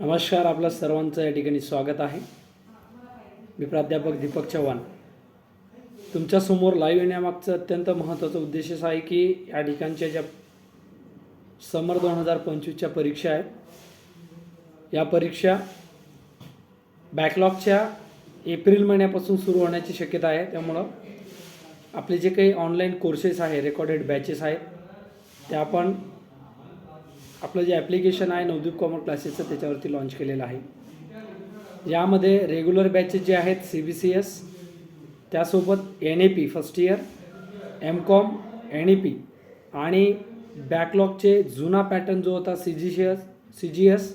नमस्कार आपलं सर्वांचं या ठिकाणी स्वागत आहे. मी प्राध्यापक दीपक चव्हाण. तुमच्यासमोर लाईव्ह येण्यामागचं अत्यंत महत्त्वाचा उद्देशच आहे की या ठिकाणच्या ज्या समर दोन हजार पंचवीसच्या परीक्षा आहेत या परीक्षा बॅकलॉगच्या एप्रिल महिन्यापासून सुरू होण्याची शक्यता आहे. त्यामुळं आपले जे काही ऑनलाईन कोर्सेस आहे रेकॉर्डेड बॅचेस आहेत त्या आपण आपलं जे ॲप्लिकेशन आहे नवदीप कॉमर्स क्लासेसचं त्याच्यावरती लॉन्च केलेलं आहे. यामध्ये रेग्युलर बॅचेस जे आहेत सी बी सी एस त्यासोबत N A P first year M com N E P आणि बॅकलॉगचे जुना पॅटर्न जो होता C G C S C G S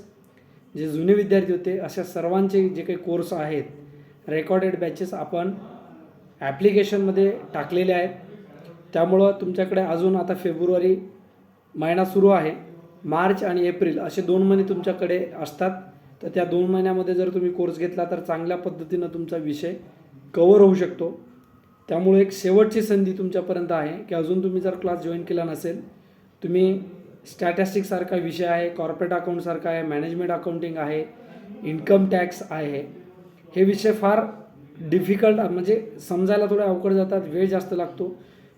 जे जुने विद्यार्थी होते अशा सर्वांचे जे काही कोर्स आहेत रेकॉर्डेड बॅचेस आपण ॲप्लिकेशनमध्ये टाकलेले आहेत. त्यामुळं तुमच्याकडे अजून आता फेब्रुवारी महिना सुरू आहे. मार्च आणि एप्रिल असे दोन महिने तुमच्याकडे असतात. तर त्या दोन महिन्यामध्ये जर तुम्ही कोर्स घेतला तर चांगल्या पद्धतीनं तुमचा विषय कवर होऊ शकतो. त्यामुळे एक शेवटची संधी तुमच्यापर्यंत आहे की अजून तुम्ही जर क्लास जॉईन केला नसेल तुम्ही स्टॅटॅस्टिकसारखा विषय आहे कॉर्पोरेट अकाउंटसारखा आहे मॅनेजमेंट अकाउंटिंग आहे इन्कम टॅक्स आहे. हे विषय फार डिफिकल्ट म्हणजे समजायला थोडे अवघड जातात वेळ जास्त लागतो.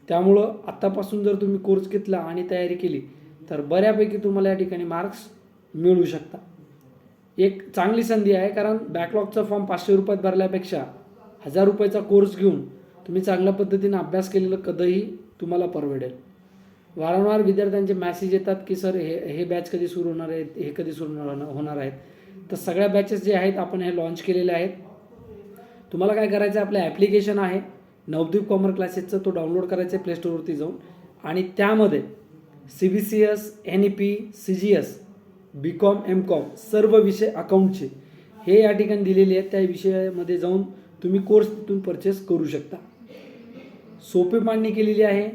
त्यामुळं आत्तापासून जर तुम्ही कोर्स घेतला आणि तयारी केली तर बऱ्यापैकी तुम्हाला या ठिकाणी मार्क्स मिळू शकता एक चांगली संधी आहे कारण बॅकलॉगचा फॉर्म पाचशे रुपयात भरल्यापेक्षा हजार रुपयाचा कोर्स घेऊन तुम्ही चांगल्या पद्धतीने अभ्यास केलेलं कधीही तुम्हाला परवडेल. वारंवार विद्यार्थ्यांचे मॅसेज येतात की सर हे हे बॅच कधी सुरू होणार आहेत? हे कधी सुरू होणार होणार आहेत? तर सगळ्या बॅचेस जे आहेत आपण हे लॉन्च केलेले आहेत. तुम्हाला काय करायचं आहे? आपलं ॲप्लिकेशन आहे नवदीप कॉमर क्लासेसचं तो डाउनलोड करायचं आहे प्लेस्टोरवरती जाऊन. आणि त्यामध्ये C B C S N E P C G S B com M com सर्व विषय अकाउंटचे हे या ठिकाणी दिलेले आहेत. त्या विषयामध्ये जाऊन तुम्ही कोर्स तिथून परचेस करू शकता. सोपी मांडणी केलेली आहे.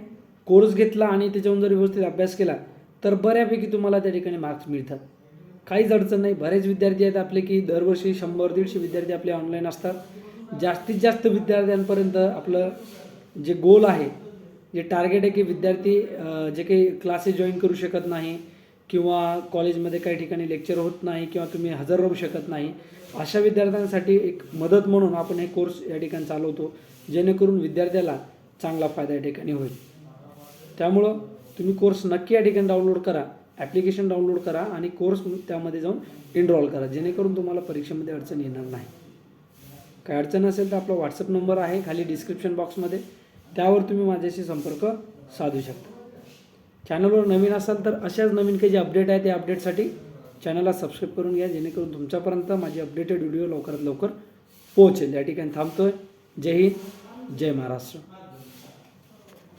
कोर्स घेतला आणि त्याच्याहून जर व्यवस्थित अभ्यास केला तर बऱ्यापैकी तुम्हाला त्या ठिकाणी मार्क्स मिळतात. काहीच अडचण नाही. बरेच विद्यार्थी आहेत आपले की दरवर्षी शंभर दीडशे विद्यार्थी आपले ऑनलाईन असतात. जास्तीत जास्त विद्यार्थ्यांपर्यंत आपलं जे गोल आहे जे टार्गेट आहे की विद्यार्थी जे काही क्लासेस जॉईन करू शकत नाही किंवा कॉलेजमध्ये काही ठिकाणी लेक्चर होत नाही किंवा तुम्ही हजर राहू शकत नाही अशा विद्यार्थ्यांसाठी एक मदत म्हणून आपण हे कोर्स या ठिकाणी चालवतो जेणेकरून विद्यार्थ्याला चांगला फायदा या ठिकाणी होईल. त्यामुळं तुम्ही कोर्स नक्की या ठिकाणी डाउनलोड करा ॲप्लिकेशन डाउनलोड करा आणि कोर्स त्यामध्ये जाऊन एनरोल करा जेणेकरून तुम्हाला परीक्षेमध्ये अडचण येणार नाही. काय अडचण असेल तर आपला व्हॉट्सअप नंबर आहे खाली डिस्क्रिप्शन बॉक्समध्ये त्यावर तुम्ही माझ्याशी संपर्क साधू शकता. चॅनलवर नवीन असाल तर अशाच नवीन काही जे अपडेट आहे त्या अपडेटसाठी चॅनलला सबस्क्राईब करून घ्या जेणेकरून तुमच्यापर्यंत माझी अपडेटेड व्हिडिओ लवकरात लवकर पोहोचेल. या ठिकाणी थांबतोय. जय हिंद जय महाराष्ट्र.